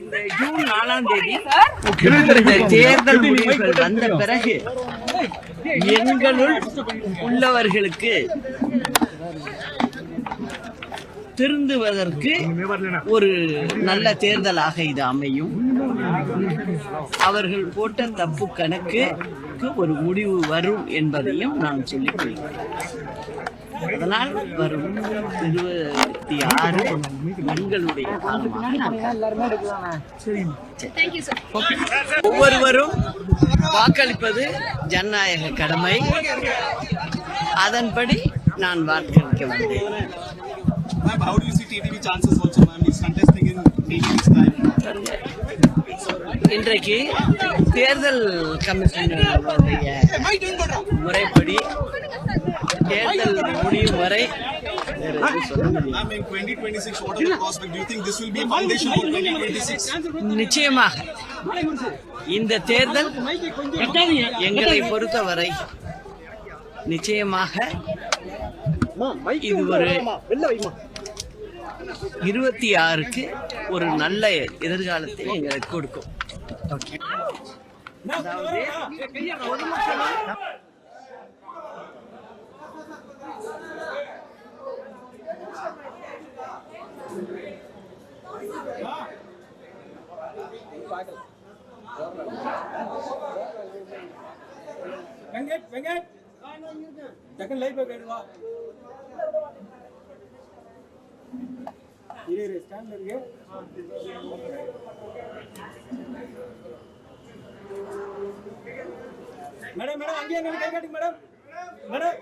இந்த ஜூன் நாலாம் தேதி தேர்தல் முடிவுகள் வந்த பிறகு எங்களுள் உள்ளவர்களுக்கு திருந்துவதற்கு ஒரு நல்ல தேர்தலாக இது அமையும். அவர்கள் போட்ட தப்பு கணக்குக்கு ஒரு முடிவு வரும் என்பதையும் நான் சொல்லிக் கொள்கிறேன். அதனால் வரும் இருபத்தி ஆறு பெண்களுடைய ஒவ்வொருவரும் வாக்களிப்பது ஜனநாயக கடமை. அதன்படி நான் வாக்களிக்க time. இன்றைக்கு தேர்தல் கமிஷனுடைய முறைப்படி தேர்தல் முடியும் வரை வேறு எதுவும் சொல்ல முடியாது. Ma'am, in 2026, what are the prospects? Do you think this will be a foundation for 2026? நிச்சயமாக இந்த தேர்தல் எங்களை பொறுத்தவரை நிச்சயமாக இது ஒரு இருபத்தி ஆறுக்கு ஒரு நல்ல எதிர்காலத்தை எங்களுக்கு கொடுக்கும் ஓகே அதாவது பொதுமக்களும் பார்க்கல வெங்கட். வெங்கட் செகண்ட் லைஃப் கேடுவா இரு இரு ஸ்டாண்ட்ல இருக்கு. மேடம் மேடம் அங்கேயே நின்னு கை காட்டுங்க மேடம். மேடம்.